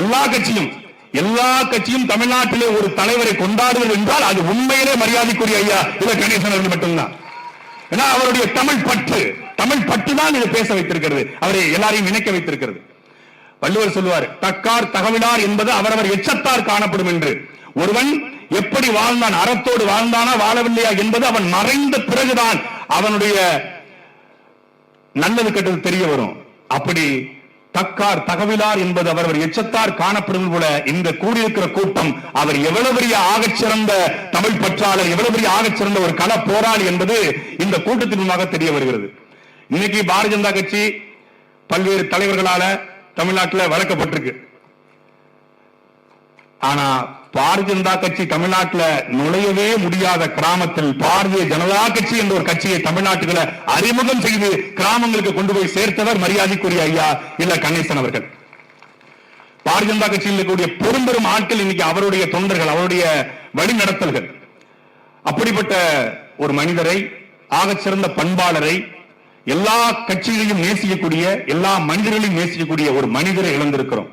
எல்லா கட்சியும் எல்லா கட்சியும் தமிழ்நாட்டிலே ஒரு தலைவரை கொண்டாடுவது என்றால் அது உண்மையிலே மரியாதைக்குரிய ஐயா இல்ல கணேசன் அவர்கள் மட்டும்தான். ஏன்னா அவருடைய தமிழ் பற்று தமிழ் பற்று தான் இதை பேச வைத்திருக்கிறது. அவரை எல்லாரையும் இணைக்க வைத்திருக்கிறது. வள்ளுவர் சொல்லுவார் தக்கார் தகவினார் என்பது அவரவர் எச்சத்தார் காணப்படும் என்று. ஒருவன் எப்படி வாழ்ந்தான் அறத்தோடு வாழ்ந்தானா வாழவில்லையா என்பது அவன் மறைந்த பிறகுதான் அவனுடைய நல்லது கெட்டது தெரிய வரும். அப்படி தக்கார் தகவிலார் என்பது அவரவர் எச்சத்தார் காணப்படும் போல இந்த கூடியிருக்கிற கூட்டம். அவர் எவ்வளவு பெரிய ஆகச்சிறந்த தமிழ் பற்றாளர் எவ்வளவு பெரிய ஆகச்சிறந்த ஒரு கள போராளி என்பது இந்த கூட்டத்தின் மூலமாக தெரிய வருகிறது. இன்னைக்கு பாரதிய ஜனதா கட்சி பல்வேறு தலைவர்களால தமிழ்நாட்டில் வளர்க்கப்பட்டிருக்கு. ஆனா பாரதிய ஜனதா கட்சி தமிழ்நாட்டுல நுழையவே முடியாத கிராமத்தில் பாரதிய ஜனதா கட்சி என்ற ஒரு கட்சியை தமிழ்நாட்டுல அறிமுகம் செய்து கிராமங்களுக்கு கொண்டு போய் சேர்த்தவர் மரியாதைக்குரிய ஐயா இல்ல கணேசன் அவர்கள். பாரதிய ஜனதா கட்சியில் இருக்கக்கூடிய பெரும்பெரும் ஆட்கள் இன்னைக்கு அவருடைய தொண்டர்கள் அவருடைய வழிநடத்தல்கள். அப்படிப்பட்ட ஒரு மனிதரை ஆகச்சிறந்த பண்பாளரை எல்லா கட்சிகளையும் நேசிக்கக்கூடிய எல்லா மனிதர்களையும் நேசிக்கக்கூடிய ஒரு மனிதரை இழந்திருக்கிறோம்.